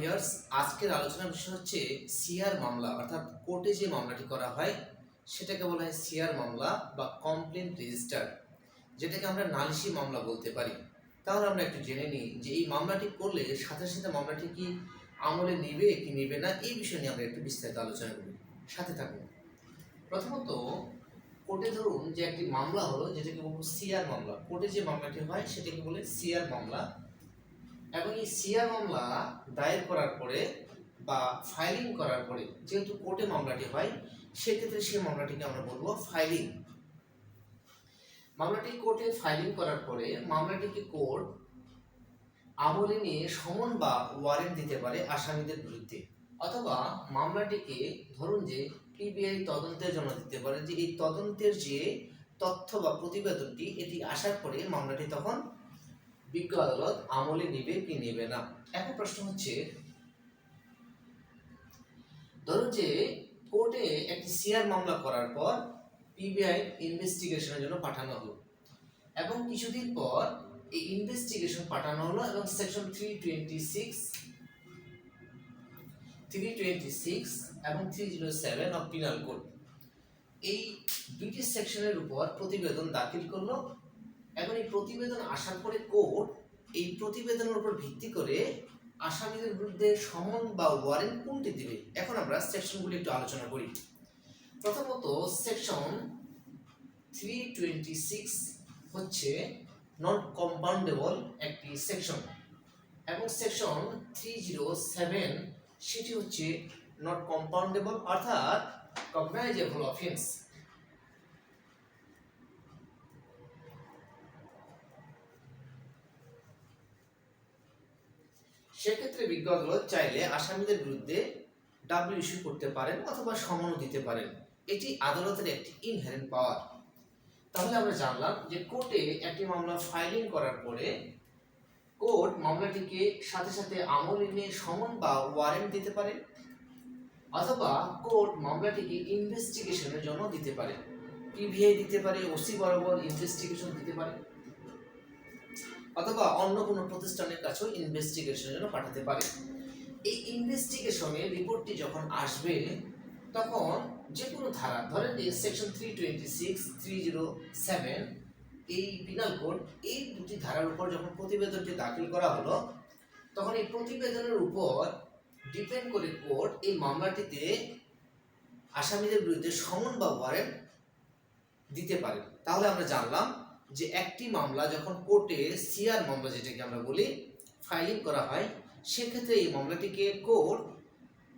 Viewers আজকের আলোচনার বিষয় হচ্ছে সিআর মামলা, অর্থাৎ কোর্টে যে মামলাটি করা হয়, সেটাকে বলা হয় সিআর মামলা বা কমপ্লেন রেজিস্টার যেটাকে আমরা নালিশি মামলা বলতে পারি। তাহলে আমরা একটু জেনে নিই যে এই মামলাটি করলে সাথে সাথে মামলাটি কি আমলে নেবে কি নেবে না, এই বিষয় নিয়ে আমরা একটু বিস্তারিত আলোচনা করি সাথে থাকুন। প্রথমত, কোর্টে ধরুন যে একটি মামলা হলো, যেটাকে বলব সিআর মামলা। কোর্টে যে মামলাটি হয়, সেটাকে বলে সিআর মামলা। এই সিআর মামলা দায়ের করার পরে বা ফাইলিং করার পরে যেহেতু কোর্টে মামলাটি হয়, সেক্ষেত্রে সেই মামলাটিকে আমরা বলব ফাইলিং মামলাটি কোর্টে ফাইলিং করার পরে মামলাটিকে কোর্ট আমলে নিয়ে সমন বা ওয়ারেন্ট দিতে পারে আসামিদের বিরুদ্ধে। অথবা মামলাটিকে ধরুন যে পিবিআই তদন্তের জন্য দিতে পারে যে এই তদন্তের যে তথ্য বা প্রতিবেদনটি এটি আসার পরে মামলাটি তখন বিজ্ঞ আদালত আমলে নিবে কি নেবে না? এখন প্রশ্ন হচ্ছে ধরুন যে কোর্টে একটি সিআর মামলা করার পর পিবিআই ইনভেস্টিগেশনের জন্য পাঠানো হলো। এবং কিছুদিন পর এই ইনভেস্টিগেশন পাঠানো হলো এবং section three twenty six three twenty six এবং three zero seven of penal code এই দুইটি সেকশনের উপর প্রতিবেদন দাখিল করল এবং এই প্রতিবেদন আসার পরে কোর্ট এই প্রতিবেদনের উপর ভিত্তি করে আসামিদের বিরুদ্ধে সমন বা ওয়ারেন্ট কোনটি দিবে? এখন আমরা সেকশনগুলি একটু আলোচনা করি। প্রথমত সেকশন থ্রি টোয়েন্টি সিক্স হচ্ছে নট কম্পাউন্ডেবল একটি সেকশন এবং সেকশন থ্রি জিরো সেভেন সেটি হচ্ছে নট কম্পাউন্ডেবল অর্থাৎ কগনাইজেবল অফেন্স সেক্ষেত্রে বিজ্ঞ আদালত চাইলে আসামিদের বিরুদ্ধে ডাব্লিউ ইস্যু করতে পারেন অথবা সমনও দিতে পারেন। এটি আদালতের একটি ইনহেরেন্ট পাওয়ার তাহলে আমরা জানলাম যে কোর্টে একটি মামলা ফাইলিং করার পরে কোর্ট মামলাটিকে সাথে সাথে আমলে নিয়ে সমন বা ওয়ারেন্ট দিতে পারে অথবা কোর্ট মামলাটিকে ইনভেস্টিগেশনের জন্য দিতে পারে। পিভিআই দিতে পারে ওসি বরাবর ইনভেস্টিগেশন দিতে পারে। অথবা অন্য কোনো প্রতিষ্ঠানের কাছেও ইনভেস্টিগেশনের জন্য পাঠাতে পারে। এই ইনভেস্টিগেশনের রিপোর্টটি যখন আসবে, তখন যে কোনো ধারা, ধরেন যে section three twenty six three zero seven এই পিনাল কোড এই দুটি ধারার উপর যখন প্রতিবেদনটি দাখিল করা হলো, তখন এই প্রতিবেদনের উপর ডিপেন্ড করে কোর্ট এই মামলাটিতে আসামিদের বিরুদ্ধে সমন বা ওয়ারেন্ট দিতে পারে। তাহলে আমরা জানলাম যে একটি মামলা যখন কোর্টে সিআর মামলা যেটাকে আমরা বলি ফাইলিং করা হয়, সেক্ষেত্রে এই মামলাটিকে কোর্ট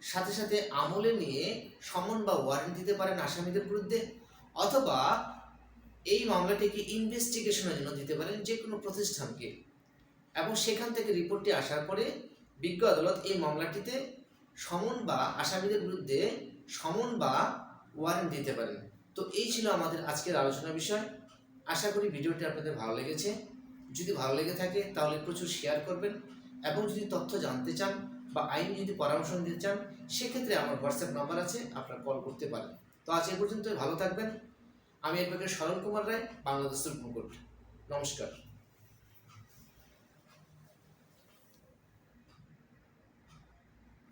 সাথে সাথে আমলে নিয়ে সমন বা ওয়ারেন্ট দিতে পারেন আসামিদের বিরুদ্ধে, অথবা এই মামলাটিকে ইনভেস্টিগেশনের জন্য দিতে পারেন যে কোনো প্রতিষ্ঠানকে। এবং সেখান থেকে রিপোর্টটি আসার পরে বিজ্ঞ আদালত এই মামলাটিতে সমন বা আসামিদের বিরুদ্ধে সমন বা ওয়ারেন্ট দিতে পারেন। তো এই ছিল আমাদের আজকের আলোচনা বিষয়। আশা করি ভিডিওটি আপনাদের ভালো লেগেছে। যদি ভালো লেগে থাকে, তাহলে প্রচুর শেয়ার করবেন এবং যদি তথ্য জানতে চান বা আইনি যদি পরামর্শ নিতে চান, সেক্ষেত্রে আমার হোয়াটসঅ্যাপ নাম্বার আছে, আপনারা কল করতে পারেন। তো আজ এ পর্যন্ত ভালো থাকবেন। আমি এর সরল কুমার রায় বাংলাদেশের কোর্ট নমস্কার।